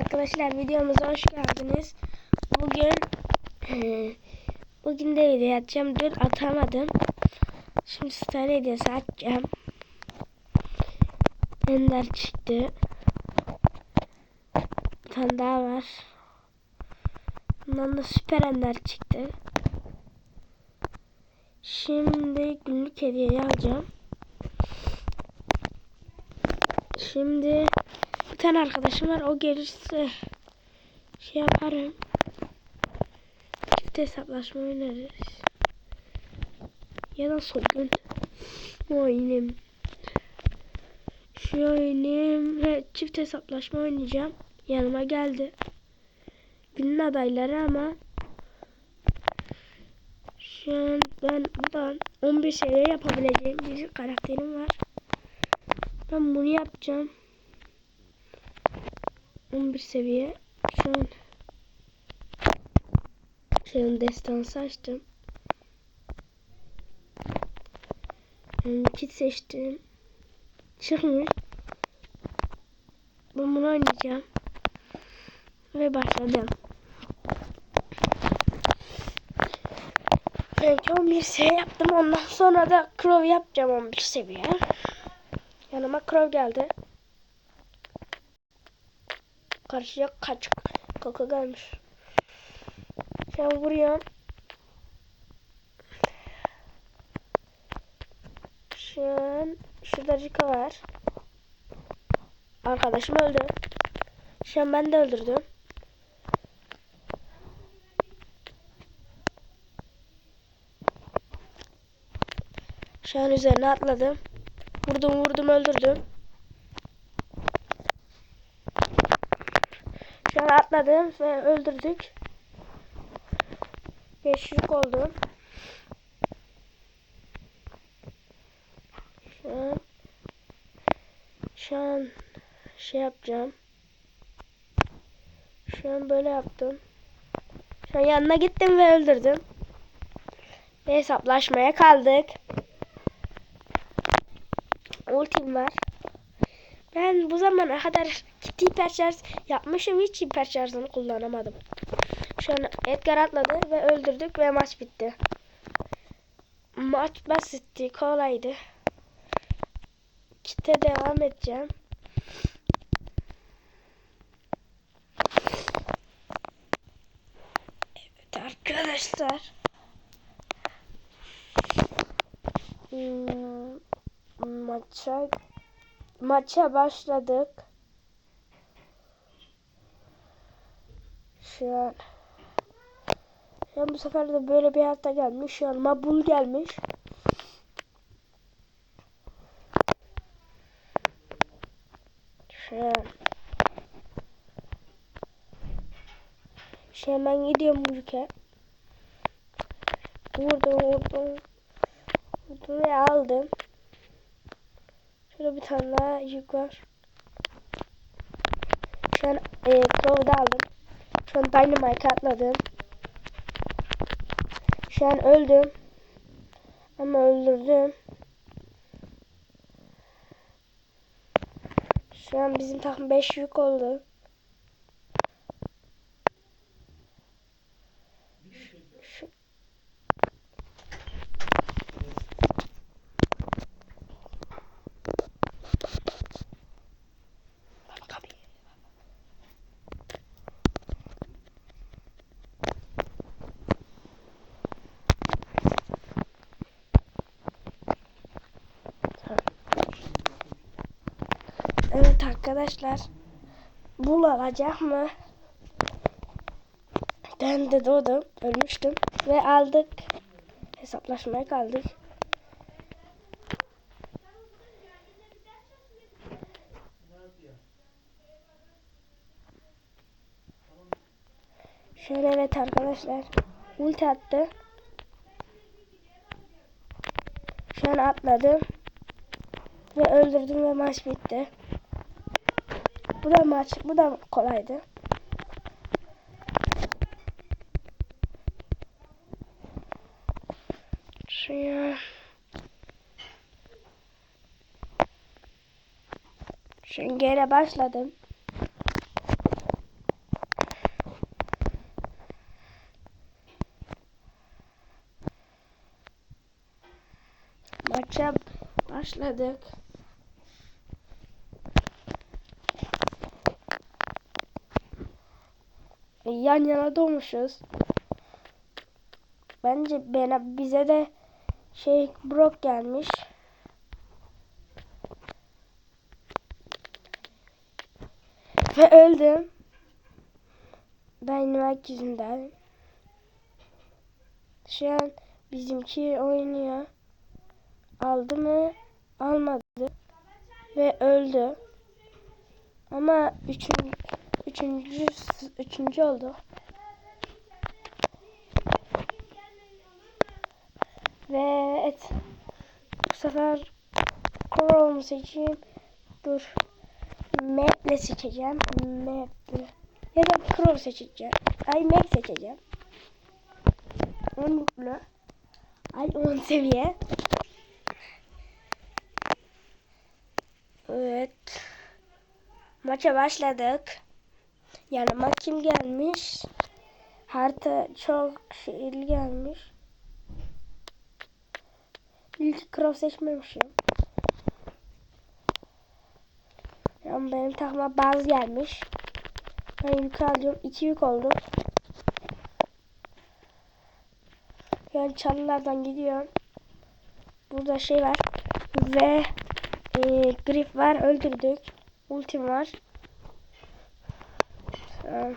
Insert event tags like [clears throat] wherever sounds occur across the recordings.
Arkadaşlar videomuza hoş geldiniz. Bugün [clears throat] bugün de video atacağım. Dün atamadım. Şimdi star hediyesi atacağım. Ender çıktı. Bir tane daha var. Bundan da süper ender çıktı. Şimdi günlük hediyeyi alacağım. Şimdi tane arkadaşım var. O gelirse şey yaparım. Çift hesaplaşma oynarız. Ya da gün oynayayım. Şu oynayayım ve çift hesaplaşma oynayacağım. Yanıma geldi. Günün adayları ama şu an ben buradan 11 seviye yapabileceğim bir karakterim var. Ben bunu yapacağım. 11 seviye. Şu an şu an destansı açtım. Yani kit seçtim. Çıkmıyor. Ben bunu oynayacağım. Ve başladım. Önce 11 seviye yaptım. Ondan sonra da Crow yapacağım 11 seviye. Yanıma Crow geldi. Karşıya kaç kaka gelmiş. An vuruyorum. Şu an şurada Rika var. Arkadaşım öldü. Şu ben de öldürdüm. Şu an üzerine atladım. Vurdum vurdum öldürdüm. Atladım ve öldürdük. Beşlik oldu. Şu an şu an şey yapacağım. Şu an böyle yaptım. Şu an yanına gittim ve öldürdüm. Ve hesaplaşmaya kaldık. Ultim var. Ben bu zamana kadar gitti hiperşarj yapmışım. Hiç hiperşarjını kullanamadım. Şu an Edgar atladı ve öldürdük ve maç bitti. Maç basitti. Kolaydı. Kite devam edeceğim. Evet arkadaşlar. Hmm, maça başladık. Şu an an bu sefer de böyle bir hafta gelmiş. An Mabul gelmiş. Şu an ben gidiyorum bu ülke. Vurdum vurdum. Vurdum ve aldım. Şöyle bir tane daha yük var. Şu an e, Crow'da aldım. Şu an Dynamite atladım. Şu an öldüm. Ama öldürdüm. Şu an bizim takım 5 yük oldu. Şu, Evet arkadaşlar. Bul alacak mı? Ben de doğdum. Ölmüştüm. Ve aldık. Hesaplaşmaya kaldık. Şöyle evet arkadaşlar. Ulti attı. Şu an atladım. Ve öldürdüm ve maç bitti. Bu da maç, bu da kolaydı. Şuraya. Şimdi geri başladım. Maça başladık. Yan yana doğmuşuz. Bence bana bize de şey Brock gelmiş. Ve öldüm. Dynamite yüzünden. Şu an bizimki oynuyor. Aldı mı? Almadı. Ve öldü. Ama üçüncü, üçüncü, üçüncü oldu. Ve evet. Bu sefer Chrome seçeyim. Dur. Map'le seçeceğim. Map'le. Ya da Chrome seçeceğim. Ay Map seçeceğim. 10 mutlu. Ay 10 seviye. Evet. Maça başladık. Yanıma kim gelmiş? Harita çok şeyli gelmiş. İlk cross seçmemişim. Yani benim takıma baz gelmiş. Ben yük alıyorum. İki yük oldu. Yani çalılardan gidiyorum. Burada şey var. Ve e, grip var. Öldürdük. Ultim var. Tamam.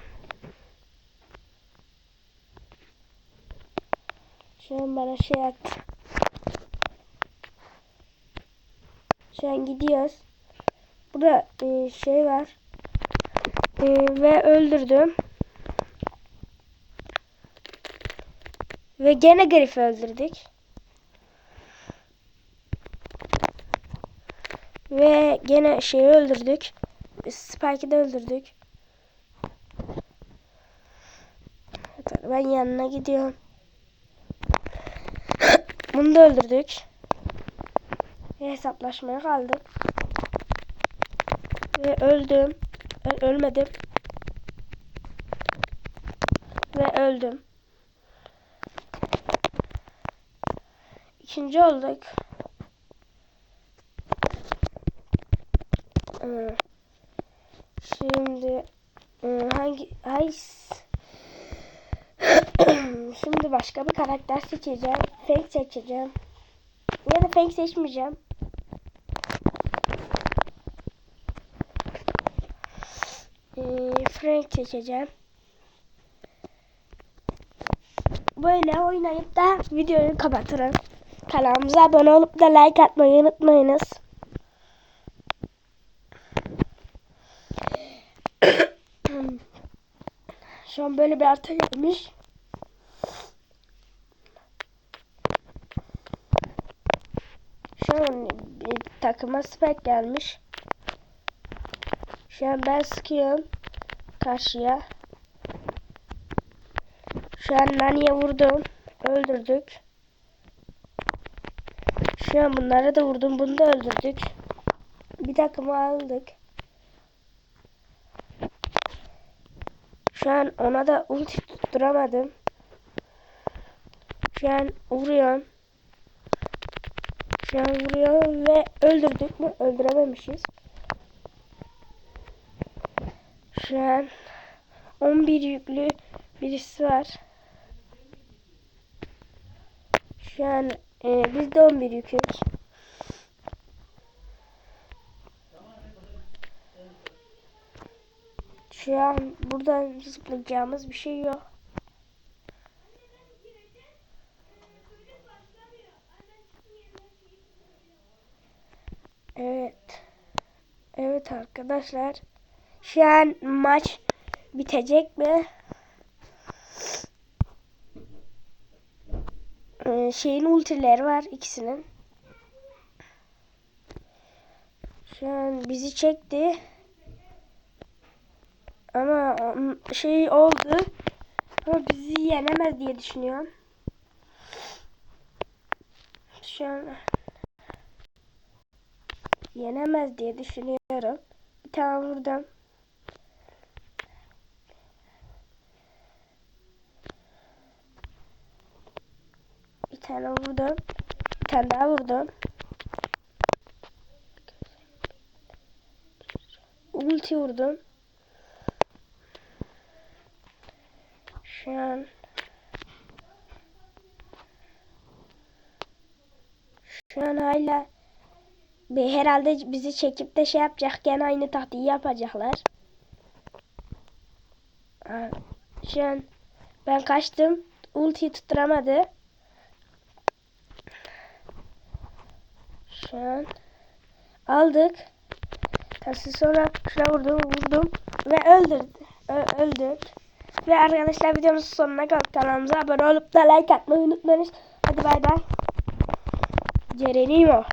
Şu an bana şey attı. Şu an gidiyoruz. Burada e, şey var. E, ve öldürdüm. Ve gene Griff'i öldürdük. Ve gene şeyi öldürdük. Spike'ı da öldürdük. Ben yanına gidiyorum. [coughs] Bunu da öldürdük. Ve hesaplaşmaya kaldık. Ve öldüm. Ben ölmedim. Ve öldüm. İkinci olduk. Ee, Şimdi e, hangi ay [clears throat] Şimdi başka bir karakter seçeceğim. Fake seçeceğim. Ya da fake seçmeyeceğim. Ee, Frank seçeceğim. Böyle oynayıp da videoyu kapatırım. Kanalımıza abone olup da like atmayı unutmayınız. [clears throat] Şu an böyle bir harita gelmiş. Şu an bir takıma spek gelmiş. Şu an ben sıkıyorum karşıya. Şu an Nani'ye vurdum. Öldürdük. Şu an bunlara da vurdum. Bunu da öldürdük. Bir takımı aldık. Şu an ona da ulti tutturamadım. Şu an vuruyorum. Şu an vuruyorum ve öldürdük mü? Öldürememişiz. Şu an 11 yüklü birisi var. Şu an e, biz de 11 yüküz. Şu an buradan zıplayacağımız bir şey yok. Evet. Evet arkadaşlar. Şu an maç bitecek mi? Ee, şeyin ultileri var ikisinin. Şu an bizi çekti. Ama şey oldu. Ama bizi yenemez diye düşünüyorum. Şu an yenemez diye düşünüyorum tane buradan. Bir tane buradan. Bir tane daha buradan. Ulti vurdum. Şu an şu an hala herhalde bizi çekip de şey yapacak. Gene aynı taktiği yapacaklar. Aa, Şu an ben kaçtım. Ultiyi tutturamadı. Şu an aldık. Tersi sonra şuna vurdum vurdum ve öldürdü. Ö- öldü. Ve arkadaşlar videomuzun sonuna kaldık. Kanalımıza abone olup da like atmayı unutmayın. Hadi bay bay. Gerenimo.